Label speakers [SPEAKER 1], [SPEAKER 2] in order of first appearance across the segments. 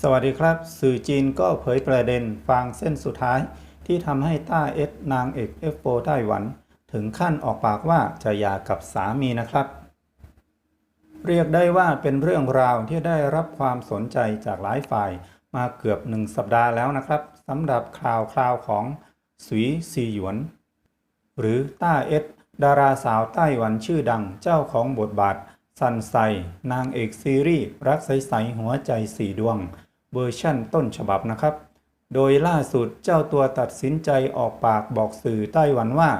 [SPEAKER 1] สวัสดีครับ สื่อจีนก็เผยประเด็นฟางเส้นสุดท้าย ที่ทำให้ต้าเอสนางเอกเอฟโฟไต้หวัน ถึงขั้นออกปากว่าจะหย่ากับสามีนะครับ เรียกได้ว่าเป็นเรื่องราวที่ได้รับความสนใจจากหลายฝ่ายมาเกือบหนึ่งสัปดาห์แล้วนะครับสำหรับข่าวคราวของสุยซีหยวน หรือต้าเอสดาราสาวไต้หวันชื่อดังเจ้าของบทบาทซันไซนางเอกซีรีส์รักใสๆหัวใจสี่ดวง เวอร์ชั่นต้นฉบับนะครับ โดยล่าสุดเจ้าตัวตัดสินใจออกปากบอกสื่อไต้หวันว่า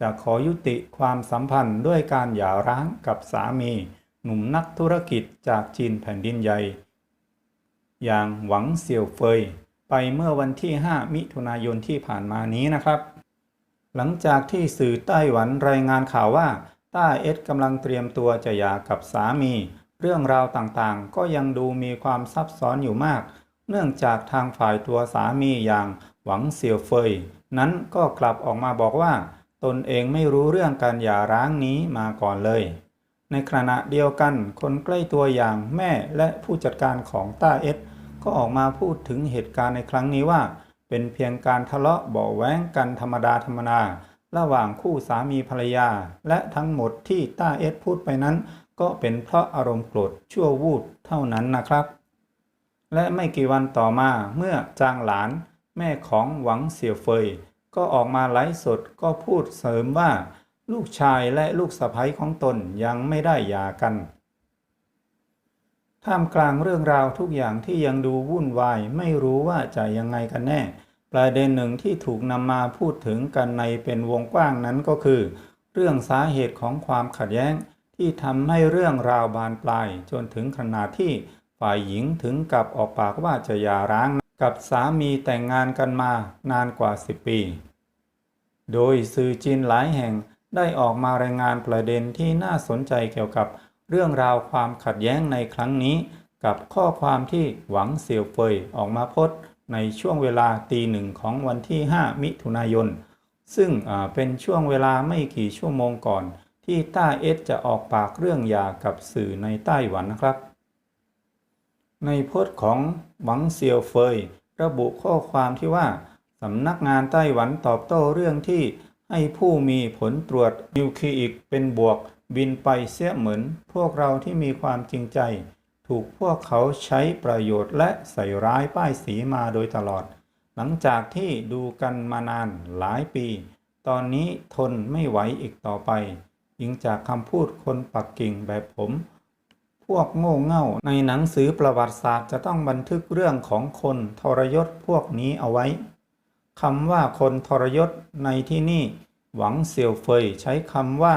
[SPEAKER 1] จะขอยุติความสัมพันธ์ด้วยการหย่าร้างกับสามี หนุ่มนักธุรกิจจากจีนแผ่นดินใหญ่ อย่างหวังเสี่ยวเฟย ไปเมื่อวันที่ 5 มิถุนายนที่ผ่านมานี้นะครับ หลังจากที่สื่อไต้หวันรายงานข่าวว่าต้าเอสกำลังเตรียมตัวจะหย่ากับสามี เรื่องราวต่างๆ ก็ยังดูมีความซับซ้อนอยู่มาก เนื่องจากทางฝ่ายตัวสามีอย่างหวังเสี่ยวเฟย นั้นก็กลับออกมาบอกว่า ตนเองไม่รู้เรื่องการหย่าร้างนี้มาก่อนเลย ในขณะเดียวกันคนใกล้ตัวอย่างแม่และผู้จัดการของต้าเอสก็ออกมาพูดถึงเหตุการณ์ในครั้งนี้ว่า เป็นเพียงการทะเลาะเบาะแว้งกันธรรมดาธรรมดาระหว่างคู่สามีภรรยา และทั้งหมดที่ต้าเอสพูดไปนั้น ก็เป็นเพราะอารมณ์โกรธชั่ววูบเท่านั้นนะครับ และไม่กี่วันต่อมาเมื่อจางหลานแม่ของหวังเสี่ยวเฟย ก็ออกมาไลฟ์สดก็พูดเสริมว่า ลูกชายและลูกสะใภ้ของตนยังไม่ได้หย่ากัน ท่ามกลางเรื่องราวทุกอย่างที่ยังดูวุ่นวายไม่รู้ว่าจะยังไงกันแน่ ประเด็นหนึ่งที่ถูกนำมาพูดถึงกันในเป็นวงกว้างนั้นก็คือ เรื่องสาเหตุของความขัดแย้ง ที่ทำให้เรื่องราวบานปลายจนถึงขนาดที่ฝ่ายหญิงถึงกับออกปากว่าจะหย่าร้างกับสามีแต่งงานกันมานานกว่า 10 ปี โดยสื่อจีนหลายแห่งได้ออกมารายงานประเด็นที่น่าสนใจเกี่ยวกับเรื่องราวความขัดแย้งในครั้งนี้ กับข้อความที่หวังเสี่ยวเฟยออกมาโพสในช่วงเวลาตีหนึ่งของวันที่ 5 มิถุนายน ซึ่งเป็นช่วงเวลาไม่กี่ชั่วโมงก่อน ที่ต้าเอสจะออกปากเรื่องยากับสื่อในไต้หวันนะครับ ในโพสต์ของหวังเซียวเฟย ระบุข้อความที่ว่าสำนักงานไต้หวันตอบโต้เรื่องที่ให้ผู้มีผลตรวจนิวคลีอิกเป็นบวกบินไปเสียเหมือน พวกเราที่มีความจริงใจ ถูกพวกเขาใช้ประโยชน์และใส่ร้ายป้ายสีมาโดยตลอด หลังจากที่ดูกันมานานหลายปี ตอนนี้ทนไม่ไหวอีกต่อไป ยิงจากคำพูดคนปักกิ่งแบบผม พวกโง่เง่าในหนังสือประวัติศาสตร์จะต้องบันทึกเรื่องของคนทรยศพวกนี้เอาไว้คำว่าคนทรยศในที่นี่ หวังเซี่ยวเฟยใช้คำว่า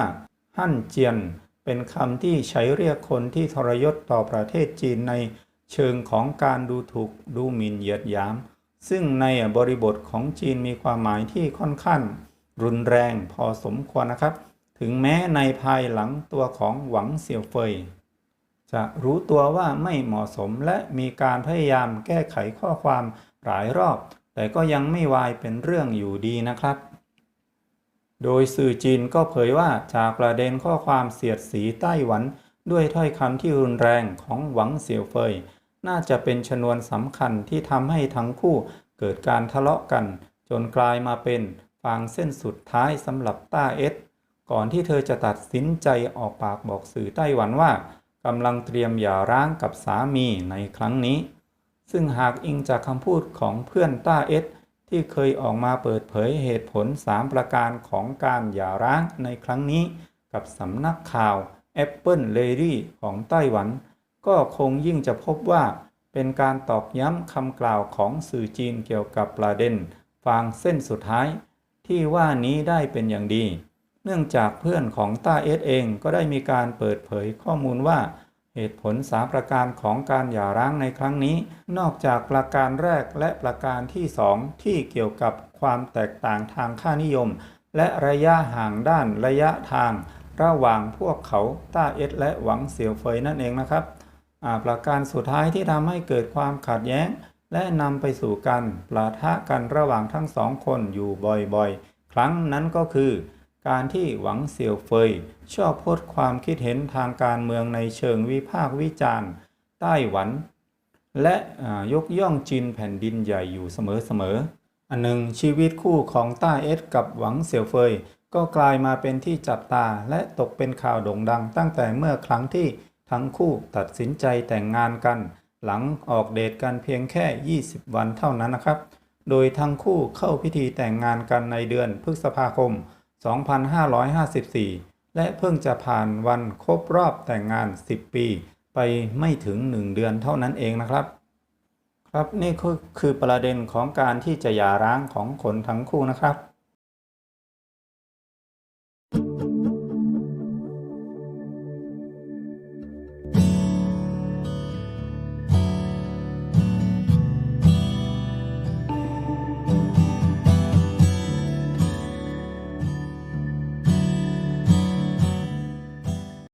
[SPEAKER 1] หั่นเจียน เป็นคำที่ใช้เรียกคนที่ทรยศต่อประเทศจีนในเชิงของการดูถูกดูหมิ่นเหยียดหยาม ซึ่งในบริบทของจีนมีความหมายที่ค่อนข้างรุนแรงพอสมควรนะครับ ถึงแม้ในภายหลังตัวของหวังเซี่ยวเฟย จะรู้ตัวว่าไม่เหมาะสมและมีการพยายามแก้ไขข้อความหลายรอบ แต่ก็ยังไม่วายเป็นเรื่องอยู่ดีนะครับ โดยสื่อจีนก็เผยว่าจากประเด็นข้อความเสียดสีไต้หวันด้วยถ้อยคำที่รุนแรงของหวังเสี่ยวเฟย น่าจะเป็นชนวนสำคัญที่ทำให้ทั้งคู่เกิดการทะเลาะกัน จนกลายมาเป็นฟางเส้นสุดท้ายสำหรับต้าเอส ก่อนที่เธอจะตัดสินใจออกปากบอกสื่อไต้หวันว่ากำลังเตรียมหย่าร้างกับสามีในครั้งนี้ ซึ่งหากอิงจากคำพูดของเพื่อนต้าเอสที่เคยออกมาเปิดเผยเหตุผล 3 ประการของการหย่าร้างในครั้งนี้กับสำนักข่าว Apple Lady ของไต้หวัน ก็คงยิ่งจะพบว่าเป็นการตอกย้ำคำกล่าวของสื่อจีนเกี่ยวกับประเด็น ฟางเส้นสุดท้าย ที่ว่านี้ได้เป็นอย่างดี เนื่องจากเพื่อนของต้าเอสเองก็ได้มีการเปิดเผยข้อมูลว่า เหตุผลสามประการของการหย่าร้างในครั้งนี้ นอกจากประการแรกและประการที่สองที่เกี่ยวกับความแตกต่างทางค่านิยม และระยะห่างด้านระยะทาง ระหว่างพวกเขาต้าเอสและหวังเสี่ยวเฟยนั่นเองนะครับประการสุดท้ายที่ทำให้เกิดความขัดแย้ง และนำไปสู่การปะทะกันระหว่างทั้งสองคนอยู่บ่อยๆ ครั้งนั้นก็คือ การที่หวังเสี่ยวเฟยชอบโพสต์ความคิดเห็นทางการเมืองในเชิงวิพากษ์วิจารณ์ไต้หวัน และยกย่องจีนแผ่นดินใหญ่อยู่เสมอๆอันหนึ่งชีวิตคู่ของต้าเอสกับหวังเสี่ยวเฟยก็กลายมาเป็นที่จับตาและตกเป็นข่าวโด่งดังตั้งแต่เมื่อครั้งที่ทั้งคู่ตัดสินใจแต่งงานกัน หลังออกเดทกันเพียงแค่ 20 วันเท่านั้นนะครับ โดยทั้งคู่เข้าพิธีแต่งงานกันในเดือนพฤษภาคม 2554 และเพิ่งจะผ่านวันครบรอบแต่งงาน 10 ปี ไปไม่ถึง 1 เดือนเท่านั้นเองนะครับ ครับนี่ก็คือประเด็นของการที่จะหย่าร้างของคนทั้งคู่นะครับ